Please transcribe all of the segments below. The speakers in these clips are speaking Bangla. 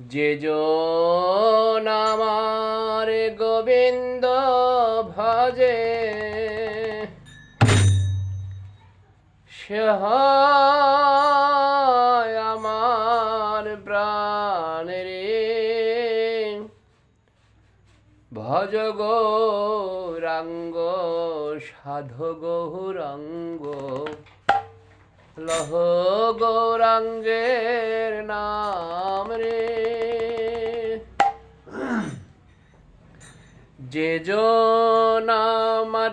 যে জন আমার গোবিন্দ ভজে সে আমার প্রাণের ভজ গৌরাঙ্গ সাধু গৌরাঙ্গ। লহ গৌরাঙ্গের নাম রে। যে নাম আমার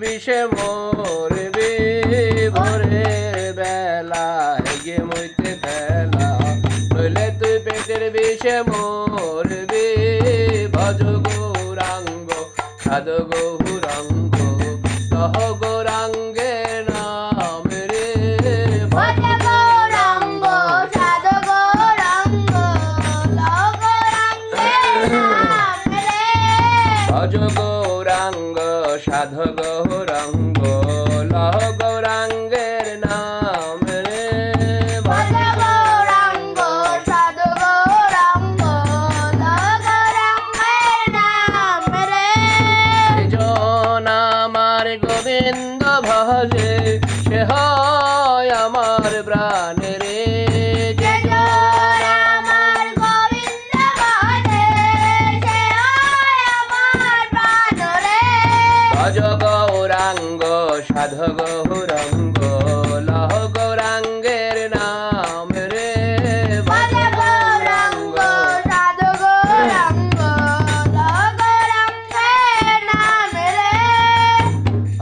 বিষে মরবি ভোরে বেলা ইয়ে মইতে ফেলা নইলে তুই পেটের বিষে মরবি ভজ গৌরাঙ্গ সাধ গৌরাঙ্গ সহ গৌরাঙ্গে নাম রে। ভজ ভজ গৌরাঙ্গ সাধ গৌরাঙ্গ লহ গৌরাঙ্গ সাধ গৌরাঙ্গ লহ গৌরাঙ্গের নাম রে। ভজ গৌরাঙ্গ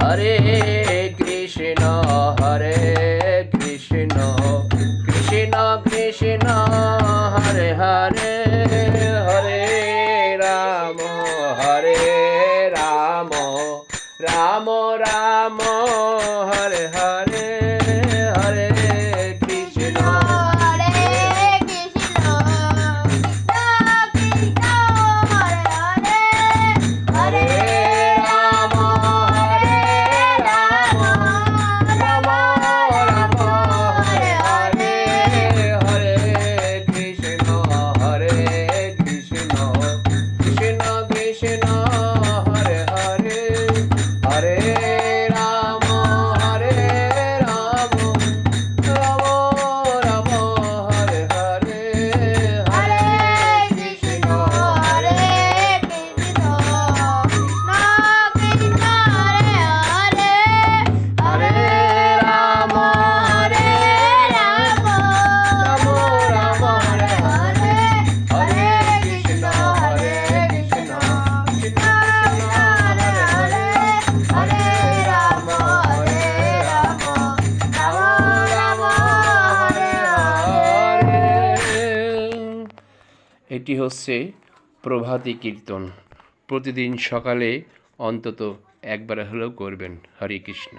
হরে কৃষ্ণ হরে Krishna Krishna Krishna Hare Hare Hare Ramo Ramo Hare Hare এটি হচ্ছে প্রভাতী কীর্তন। প্রতিদিন সকালে অন্তত একবার হলেও করবেন। হরে কৃষ্ণ।